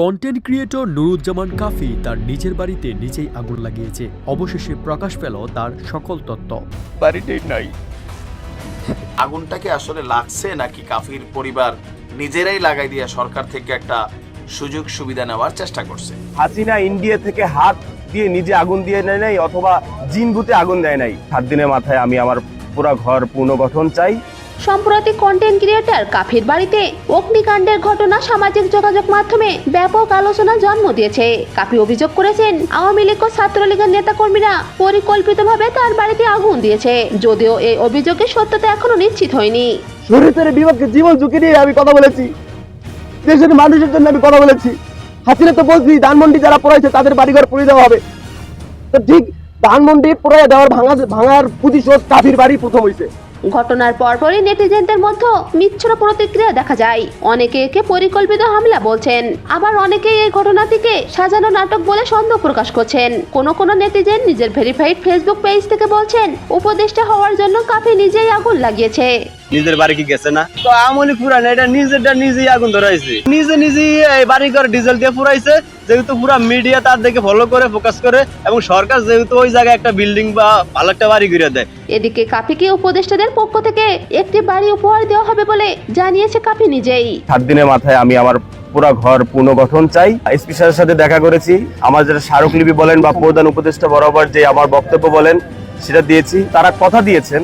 Content creator Nuruzzaman কাফি তার নিজের বাড়িতে নিজেই আগুন লাগিয়েছে। অবশেষে প্রকাশ পেল তার সকল তত্ত্ব বাড়িতেই নাই। আগুনটাকে আসলে লাগছে নাকি কাফির পরিবার নিজেরাই লাগাই দিয়ে সরকার থেকে একটা সুযোগ সুবিধা নেওয়ার চেষ্টা করছে? হাসিনা ইন্ডিয়া থেকে হাত দিয়ে নিজে আগুন দিয়ে নেয় নাই অথবা জিন ভূতে আগুন দেয় নাই। সাত দিনের মাথায় আমি আমার পুরো ঘর পুনর্গঠন চাই। সম্প্রতি কন্টেন্ট ক্রিয়েটর কাফির বাড়িতে অগ্নিকাণ্ডের ঘটনা সামাজিক যোগাযোগ মাধ্যমে ব্যাপক আলোচনা জন্ম দিয়েছে। কাফি অভিযোগ করেছেন, আওয়ামী লীগ ও ছাত্রলীগের নেতাকর্মীরা পরিকল্পিতভাবে তার বাড়িতে আগুন দিয়েছে। যদিও এই অভিযোগের সত্যতা এখনও নিশ্চিত হয়নি। শরীরের বিপক্ষে জীবন ঝুঁকি নিয়ে আমি কথা বলেছি। দেশের মানুষের জন্য আমি কথা বলেছি। তো বলছি, ধানমন্ডি যারা পড়াইছে, তাদের বাড়িঘর পুড়ে দেওয়া হবে। ঠিক, ধানমন্ডি দেওয়ার ভাঙা ভাঙার প্রতিশোধ কাফির বাড়ি প্রথম হয়েছে ঘটনার পরপরই নেটিজেনদের মধ্যে মিশ্র প্রতিক্রিয়া দেখা যায়। অনেকে একে পরিকল্পিত হামলা বলছেন। আবার অনেকেই এই ঘটনাটিকে সাজানো নাটক বলে সন্দেহ প্রকাশ করছেন। কোন কোন নেটিজেন নিজের ভেরিফাইড ফেসবুক পেজ থেকে বলছেন, উপদেষ্টা হওয়ার জন্য কাফি নিজেই আগুন লাগিয়েছে। নিজের বাড়ি কি গেছে না? তো আমলি পুরান এটা নিজেরটা নিজেই আগুন ধরাইছে। নিজে নিজেই এই বাড়ি ঘর ডিজেল দিয়ে পুরাইছে যেহেতু পুরা মিডিয়া তার দিকে ফলো করে ফোকাস করে এবং সরকার যেহেতু ওই জায়গায় একটা বিল্ডিং বা ভালো একটা বাড়ি ঘুরে দেয়। এদিকে কাফিকে উপদেষ্টাদের পক্ষ থেকে একটি বাড়ি উপহার দেওয়া হবে বলে জানিয়েছে কাফি নিজেই। সাত দিনের মাথায় আমি আমার পুরা ঘর পুনর্গঠন চাই। এসপি স্যারের সাথে দেখা করেছি। আমার যেটা স্মারকলিপি বলেন বা প্রধান উপদেষ্টা বরাবর যে আমার বক্তব্য বলেন সেটা দিয়েছি। তারা কথা দিয়েছেন।